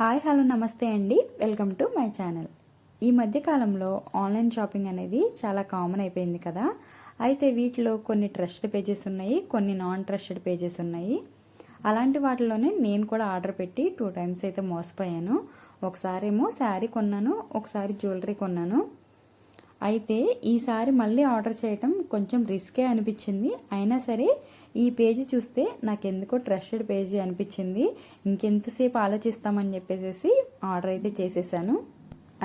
Hi hello నమస్తే అండి. Welcome to my channel. ఈ మధ్యకాలంలో ఆన్లైన్ షాపింగ్ అనేది చాలా కామన్ అయిపోయింది కదా. అయితే వీటిలో కొన్ని ట్రస్టెడ్ పేజెస్ ఉన్నాయి కొన్ని నాన్ ట్రస్టెడ్ పేజెస్ ఉన్నాయి. అలాంటి వాటిలోనే నేను కూడా ఆర్డర్ పెట్టి టూ టైమ్స్ అయితే మోసపోయాను. ఒకసారేమో శారీ కొన్నాను ఒకసారి జ్యువెలరీ కొన్నాను. అయితే ఈసారి మళ్ళీ ఆర్డర్ చేయటం కొంచెం రిస్కే అనిపించింది. అయినా సరే ఈ పేజీ చూస్తే నాకు ఎందుకో ట్రస్టెడ్ పేజీ అనిపించింది. ఇంకెంతసేపు ఆలోచిస్తామని చెప్పేసి ఆర్డర్ అయితే చేసేసాను.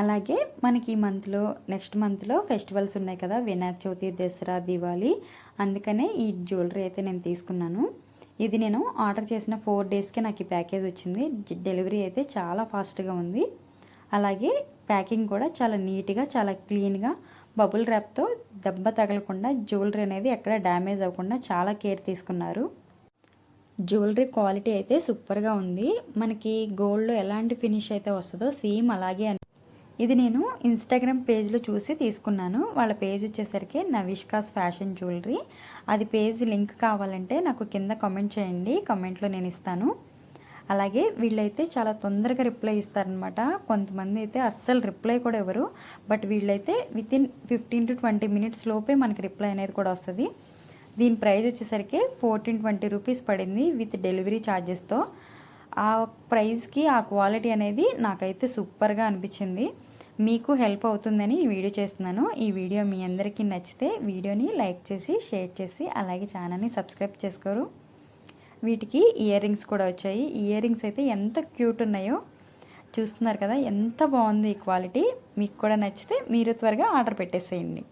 అలాగే మనకి ఈ మంత్లో నెక్స్ట్ మంత్లో ఫెస్టివల్స్ ఉన్నాయి కదా వినాయక చవితి దసరా దివాళీ. అందుకనే ఈ జ్యువెలరీ అయితే నేను తీసుకున్నాను. ఇది నేను ఆర్డర్ చేసిన ఫోర్ డేస్కే నాకు ఈ ప్యాకేజ్ వచ్చింది. డెలివరీ అయితే చాలా ఫాస్ట్గా ఉంది. అలాగే ప్యాకింగ్ కూడా చాలా నీట్గా చాలా క్లీన్గా బబుల్ ర్యాప్తో దెబ్బ తగలకుండా జ్యువెలరీ అనేది ఎక్కడ డ్యామేజ్ అవ్వకుండా చాలా కేర్ తీసుకున్నారు. జ్యువెలరీ క్వాలిటీ అయితే సూపర్గా ఉంది. మనకి గోల్డ్లో ఎలాంటి ఫినిష్ అయితే వస్తుందో సేమ్ అలాగే అని ఇది నేను ఇన్స్టాగ్రామ్ పేజ్లో చూసి తీసుకున్నాను. వాళ్ళ పేజ్ వచ్చేసరికి నవిష్కాస్ ఫ్యాషన్ జ్యువెలరీ. అది పేజ్ లింక్ కావాలంటే నాకు కింద కామెంట్ చేయండి. కామెంట్లో నేను ఇస్తాను. అలాగే వీళ్ళైతే చాలా తొందరగా రిప్లై ఇస్తారనమాట కొంతమంది అయితే అస్సలు రిప్లై కూడా ఇవ్వరు. బట్ వీళ్ళైతే within fifteen to twenty minutes లోపే మనకి రిప్లై అనేది కూడా వస్తుంది. దీని ప్రైస్ వచ్చేసరికి ఫోర్టీన్ ట్వంటీ రూపీస్ పడింది విత్ డెలివరీ ఛార్జెస్తో ఆ ప్రైస్కి ఆ క్వాలిటీ అనేది నాకైతే సూపర్గా అనిపించింది. మీకు హెల్ప్ అవుతుందని ఈ వీడియో చేస్తున్నాను. ఈ వీడియో మీ అందరికీ నచ్చితే వీడియోని లైక్ చేసి షేర్ చేసి అలాగే ఛానల్ని సబ్స్క్రైబ్ చేసుకోరు. వీటికి ఇయర్ రింగ్స్ కూడా వచ్చాయి. ఇయర్ రింగ్స్ అయితే ఎంత క్యూట్ ఉన్నాయో చూస్తున్నారు కదా ఎంత బాగుంది ఈ క్వాలిటీ మీకు కూడా నచ్చితే మీరు త్వరగా ఆర్డర్ పెట్టేసేయండి.